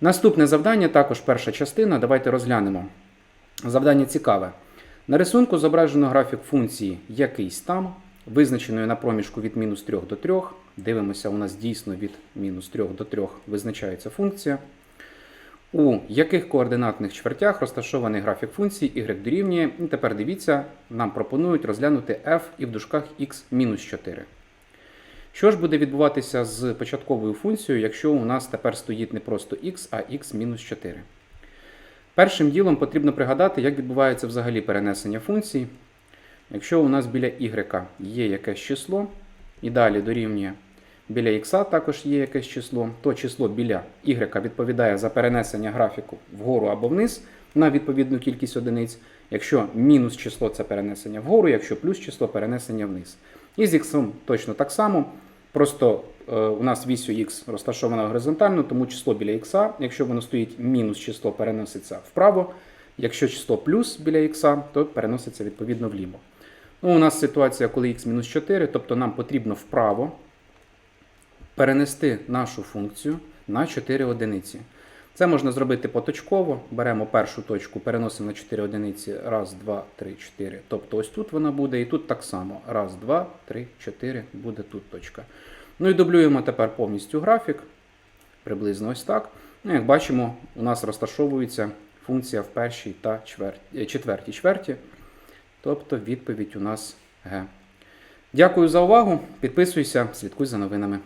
Наступне завдання, також перша частина. Давайте розглянемо. Завдання цікаве. На рисунку зображено графік функції якийсь там, визначеної на проміжку від мінус 3 до 3. Дивимося, у нас дійсно від мінус 3 до 3 визначається функція. У яких координатних чвертях розташований графік функції y дорівнює. І тепер дивіться, нам пропонують розглянути f і в дужках x мінус 4. Що ж буде відбуватися з початковою функцією, якщо у нас тепер стоїть не просто x, а x-4? Першим ділом потрібно пригадати, як відбувається взагалі перенесення функцій. Якщо у нас біля y є якесь число, і далі дорівнює біля x також є якесь число, то число біля y відповідає за перенесення графіку вгору або вниз на відповідну кількість одиниць. Якщо мінус число це перенесення вгору, якщо плюс число перенесення вниз. І з x точно так само. Просто е, у нас вісю х розташована горизонтально, тому число біля х, якщо воно стоїть мінус число, переноситься вправо. Якщо число плюс біля х, то переноситься відповідно вліво. Ну, у нас ситуація, коли х мінус 4, тобто нам потрібно вправо перенести нашу функцію на 4 одиниці. Це можна зробити поточково. Беремо першу точку, переносимо на 4 одиниці. Раз, два, три, чотири. Тобто ось тут вона буде, і тут так само. Раз, два, три, чотири, буде тут точка. Ну і дублюємо тепер повністю графік. Приблизно ось так. Ну, як бачимо, у нас розташовується функція в першій та е, четвертій чверті. Тобто відповідь у нас Г. Дякую за увагу. Підписуйся, слідкуй за новинами.